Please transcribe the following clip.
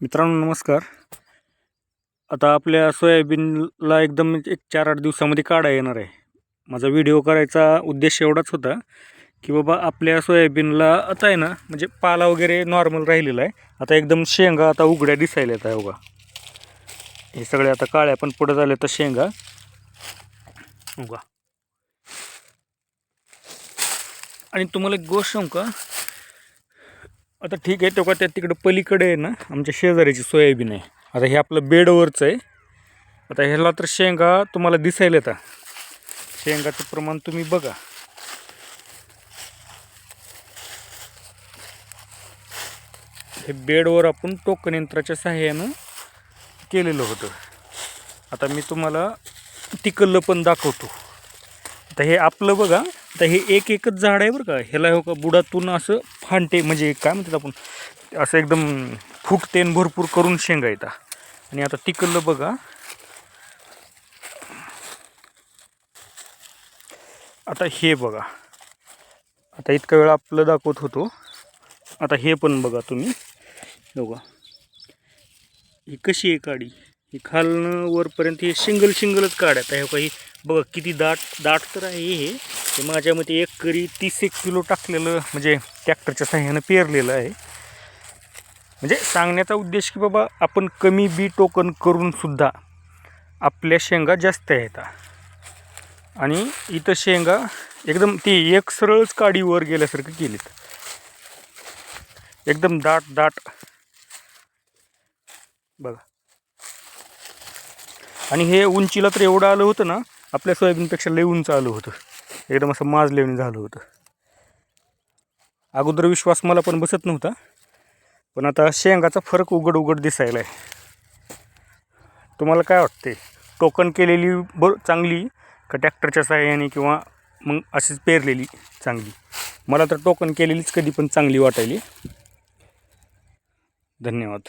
मित्रांनो नमस्कार. आता आपल्या सोयाबीनला एकदम एक चार आठ दिवसामध्ये काढा येणार आहे. माझा व्हिडिओ करायचा उद्देश एवढाच होता की बाबा आपल्या सोयाबीनला आता आहे ना म्हणजे पाला वगैरे नॉर्मल राहिलेला आहे. आता एकदम शेंगा आता उघड्या दिसायला येत आहे बघा. हे सगळे आता काळ्या पण पुढे झाले तर शेंगा. उगा आणि तुम्हाला एक गोष्ट सांगू का? आता ठीक आहे तेव्हा त्या तिकडं पलीकडे आहे ना आमच्या शेजाऱ्याची सोयाबीन आहे. आता हे आपलं बेडवरचं आहे. आता ह्याला तर शेंगा तुम्हाला दिसायला येतात. शेंगाचं प्रमाण तुम्ही बघा. हे बेडवर आपण टोकन यंत्राच्या सहाय्यानं केलेलं होतं. आता मी तुम्हाला तिकल्लं पण दाखवतो. आता हे आपलं बघा. आता हे एक एकच झाड आहे बरं का. ह्याला हो का बुडातून असं फांटे म्हणजे काय म्हणतात आपण असं एकदम फुटतेन भरपूर करून शेंगा येतात. आणि आता तिकडलं बघा. आता हे बघा. आता इतका वेळ आपलं दाखवत होतो. आता हे पण बघा तुम्ही. बघा. ही कशी आहे काडी? ही खालनं वरपर्यंत हे सिंगल सिंगलच काढ आता हे हो काही बघा किती दाट दाट तर आहे हे. ते माझ्या मते एक करी तीस एक किलो टाकलेलं म्हणजे ट्रॅक्टरच्या साह्यानं पेरलेलं आहे. म्हणजे सांगण्याचा उद्देश की बाबा आपण कमी बी टोकन करून सुद्धा आपल्या शेंगा जास्त येतात आणि इथं शेंगा एकदम ती एक सरळच काडीवर गेल्यासारखं केलीत. एकदम दाट दाट. बघा. आणि हे उंचीला तर एवढं आलं होतं ना आपल्या सोयाबीनपेक्षा लय उंच आलं होतं. एकदम असं माजलेवणी झालं होतं. अगोदर विश्वास मला पण बसत नव्हता. पण आता शेंगाचा फरक उघड उघड दिसायला आहे तुम्हाला काय वाटते टोकन केलेली बर चांगली का ट्रॅक्टरच्या सहाय्याने किंवा मग अशीच पेरलेली चांगली? मला तर टोकन केलेलीच कधी पण चांगली वाटायली. धन्यवाद.